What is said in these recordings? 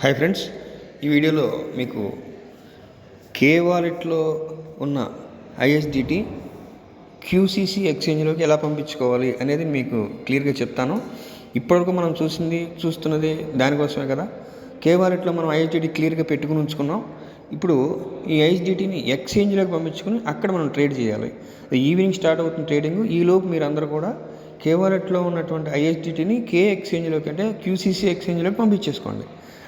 Hi friends ఈ వీడియోలో మీకు కే వాలెట్లో ఉన్న ఐఎస్డిటి క్యూసీసీ ఎక్స్చేంజ్లోకి ఎలా పంపించుకోవాలి అనేది మీకు క్లియర్గా చెప్తాను. ఇప్పటివరకు మనం చూసింది చూస్తున్నది దానికోసమే కదా. కే వాలెట్లో మనం ఐఎస్డిటీ క్లియర్గా పెట్టుకుని ఉంచుకున్నాం. ఇప్పుడు ఈ ఐఎస్డిటీని ఎక్స్చేంజ్లోకి పంపించుకుని అక్కడ మనం ట్రేడ్ చేయాలి. ఈవినింగ్ స్టార్ట్ అవుతుంది ట్రేడింగ్ ఈలోపు మీరు అందరూ కూడా కే వాలెట్లో ఉన్నటువంటి ఐఎస్డిటీని కే ఎక్స్చేంజ్లోకి అంటే క్యూసీసీ ఎక్స్చేంజ్లోకి పంపించేసుకోండి.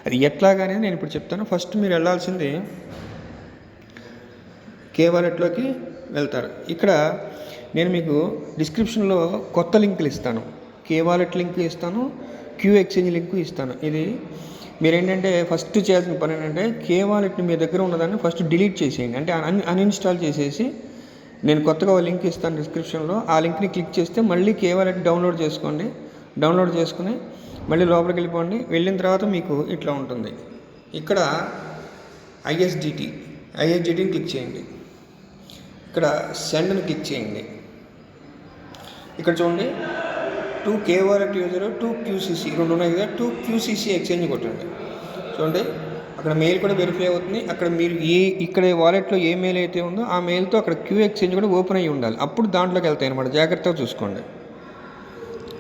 అది ఎట్లాగానే నేను ఇప్పుడు చెప్తాను. ఫస్ట్ మీరు వెళ్ళాల్సింది కే వాలెట్లోకి వెళ్తారు. ఇక్కడ నేను మీకు డిస్క్రిప్షన్లో కొత్త లింకులు ఇస్తాను. కే వాలెట్ లింక్ ఇస్తాను క్యూ ఎక్స్చేంజ్ లింక్ ఇస్తాను. ఇది మీరు ఏంటంటే ఫస్ట్ చేయాల్సిన పని ఏంటంటే కే వాలెట్ని మీ దగ్గర ఉన్నదాన్ని ఫస్ట్ డిలీట్ చేసేయండి. అంటే అన్ అన్ఇన్స్టాల్ చేసేసి నేను కొత్తగా ఒక లింక్ ఇస్తాను డిస్క్రిప్షన్లో. ఆ లింక్ని క్లిక్ చేస్తే మళ్ళీ కే వాలెట్ డౌన్లోడ్ చేసుకోండి. డౌన్లోడ్ చేసుకుని మళ్ళీ లోపలికి వెళ్ళిపోండి. వెళ్ళిన తర్వాత మీకు ఇట్లా ఉంటుంది. ఇక్కడ ఐఎస్డిటి ఐఎస్డిటిని క్లిక్ చేయండి. ఇక్కడ సెండ్ని క్లిక్ చేయండి. ఇక్కడ చూడండి. Two K wallet user two QCC రెండు ఉన్నాయి కదా టూ క్యూసీసీ ఎక్స్చేంజ్ కొట్టండి. చూడండి. అక్కడ మెయిల్ కూడా వెరిఫై అవుతుంది. అక్కడ మీరు ఏ ఇక్కడ వాలెట్లో ఏ మెయిల్ అయితే ఉందో ఆ మెయిల్తో అక్కడ క్యూ ఎక్స్చేంజ్ కూడా ఓపెన్ అయ్యి ఉండాలి. అప్పుడు దాంట్లోకి వెళ్తాయి అనమాట జాగ్రత్తగా చూసుకోండి.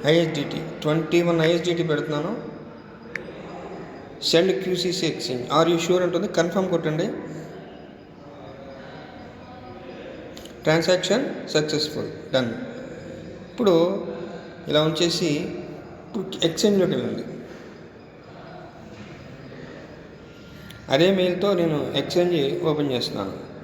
ఐఎస్డిటి ట్వంటీ వన్ ఐఎస్డిటీ పెడుతున్నాను. Send QCC exchange. Are you sure ఉంటుంది కన్ఫర్మ్ కొట్టండి. Transaction successful. డన్. ఇప్పుడు ఇలా ఉంచేసి ఇప్పుడు ఎక్స్చేంజ్లోకి వెళ్ళండి. అదే మెయిల్తో నేను ఎక్స్చేంజ్ ఓపెన్ చేస్తున్నాను.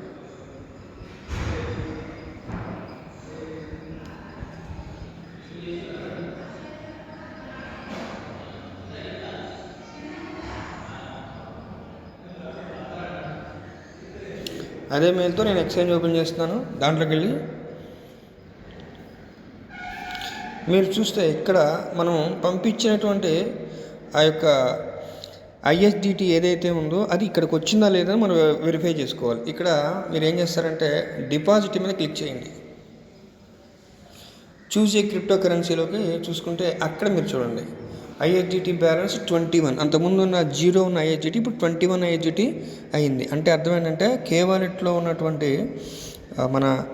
అదే మెయిల్తో నేను ఎక్స్చేంజ్ ఓపెన్ చేస్తున్నాను. దాంట్లోకి వెళ్ళి మీరు చూస్తే ఇక్కడ మనం పంపించినటువంటి ఆ యొక్క ఐఎస్డిటి ఏదైతే ఉందో అది ఇక్కడికి వచ్చిందా లేదా మనం వెరిఫై చేసుకోవాలి. ఇక్కడ మీరు ఏం చేస్తారంటే డిపాజిట్ మీద క్లిక్ చేయండి. చూసే క్రిప్టో కరెన్సీలోకి చూసుకుంటే అక్కడ మీరు చూడండి. USDT balance twenty one. అంతకుముందు ఉన్న జీరో ఉన్న ఐఎస్డిటి ఇప్పుడు ట్వంటీ వన్ ఐఎస్డిటి అయింది. అంటే అర్థం ఏంటంటే కే వాలెట్లో ఉన్నటువంటి మన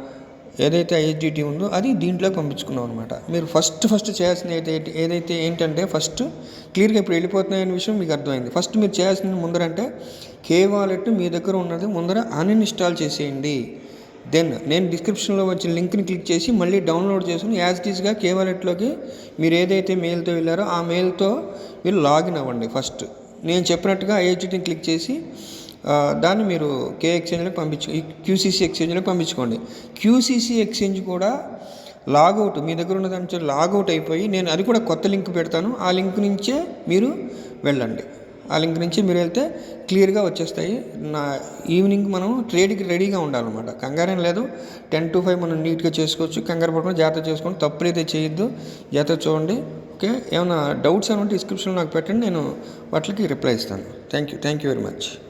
ఏదైతే ఐఎస్డిటి ఉందో అది దీంట్లోకి పంపించుకున్నాం అనమాట మీరు ఫస్ట్ ఫస్ట్ చేయాల్సిన ఏదైతే ఏదైతే ఏంటంటే ఫస్ట్ క్లియర్గా ఇప్పుడు వెళ్ళిపోతున్నాయనే విషయం మీకు అర్థమైంది. ఫస్ట్ మీరు చేయాల్సింది ముందర అంటే కే వాలెట్ మీ దగ్గర ఉన్నది ముందర అన్ఇన్స్టాల్ చేసేయండి. దెన్ నేను డిస్క్రిప్షన్లో వచ్చిన లింక్ని క్లిక్ చేసి మళ్ళీ డౌన్లోడ్ చేసుకుని యాజ్ టీస్గా కే వాలెట్లోకి మీరు ఏదైతే మెయిల్తో వెళ్ళారో ఆ మెయిల్తో మీరు లాగిన్ అవ్వండి ఫస్ట్. నేను చెప్పినట్టుగా ఐహెచ్టీని క్లిక్ చేసి దాన్ని మీరు కే ఎక్స్చేంజ్లోకి పంపించు ఈ క్యూసీసీ ఎక్స్చేంజ్లోకి పంపించుకోండి. క్యూసీసీ ఎక్స్చేంజ్ కూడా లాగౌట్ మీ దగ్గర ఉన్న దాని నుంచి లాగౌట్ అయిపోయి నేను అది కూడా కొత్త లింక్ పెడతాను. ఆ లింక్ నుంచే మీరు వెళ్ళండి. ఆ లింక్ నుంచి మీరు వెళ్తే క్లియర్గా వచ్చేస్తాయి. నా ఈవినింగ్ మనం ట్రేడ్కి రెడీగా ఉండాలన్నమాట. కంగారేం లేదు. టెన్ టు ఫైవ్ మనం నీట్గా చేసుకోవచ్చు. కంగారు పడకుండా జాగ్రత్త చేసుకోండి. తప్పులైతే చేయొద్దు. జాగ్రత్త చూడండి. ఓకే? ఏమైనా డౌట్స్ ఏమైనా డిస్క్రిప్షన్లో నాకు పెట్టండి. నేను వాటికి రిప్లై ఇస్తాను. Thank you thank you very much.